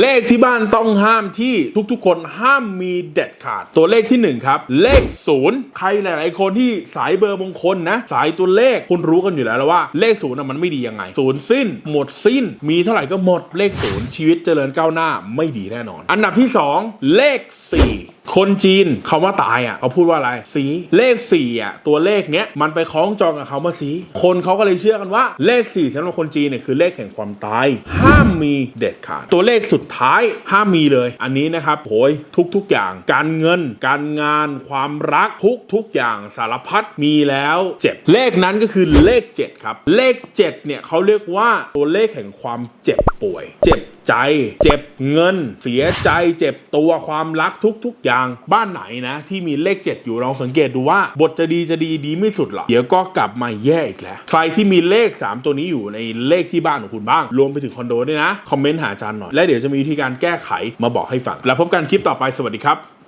เลขที่บ้านต้องห้ามที่ทุกๆ คนห้ามมีเด็ดขาด ตัวเลขที่หนึ่งครับ เลขศูนย์ใครหลาย ๆ คนที่สายเบอร์มงคลนะ สายตัวเลขคุณรู้กันอยู่แล้วแล้วว่าเลขศูนย์มันไม่ดียังไงศูนย์สิ้น หมดสิ้น มีเท่าไหร่ก็หมดเลขศูนย์ชีวิตเจริญก้าวหน้าไม่ดีแน่นอน อันดับที่สองเลขสี่ คนจีนคำว่าตายอะเขาพูดว่าอะไร สีเลข4อะตัวเลขเนี้ยมันไปคล้องจองกับเขามาสีคนเขาก็เลยเชื่อกันว่าเลข4สำหรับคนจีนเนี่ยคือเลขแห่งความตาย ห้ามมีเด็ดขาดตัวเลขสุดท้ายห้ามมีเลย อันนี้นะครับโหยทุกๆอย่าง การเงิน การงานความรักทุกทุกอย่างสารพัดมีแล้วเจ็บเลขนั้นก็คือเลข 7 ครับ เลข 7เนี่ยเขาเรียกว่าตัวเลขแห่งความเจ็บป่วย เจ็บ ใจ เจ็บเงิน เสียใจ เจ็บตัวความรักทุก ๆ อย่างบ้านไหนนะ ที่มีเลข 7 อยู่ลองสังเกตดูว่า บทจะดีจะดีดีไม่สุดหรอกเดี๋ยวก็กลับมาแย่อีกแล้ว ใครที่มีเลข 3 ตัวนี้อยู่ในเลขที่บ้านของคุณบ้าง รวมไปถึงคอนโดด้วยนะ คอมเมนต์หาอาจารย์หน่อย และเดี๋ยวจะมีวิธีการแก้ไขมาบอกให้ฟัง แล้วพบกันคลิปต่อไปสวัสดีครับ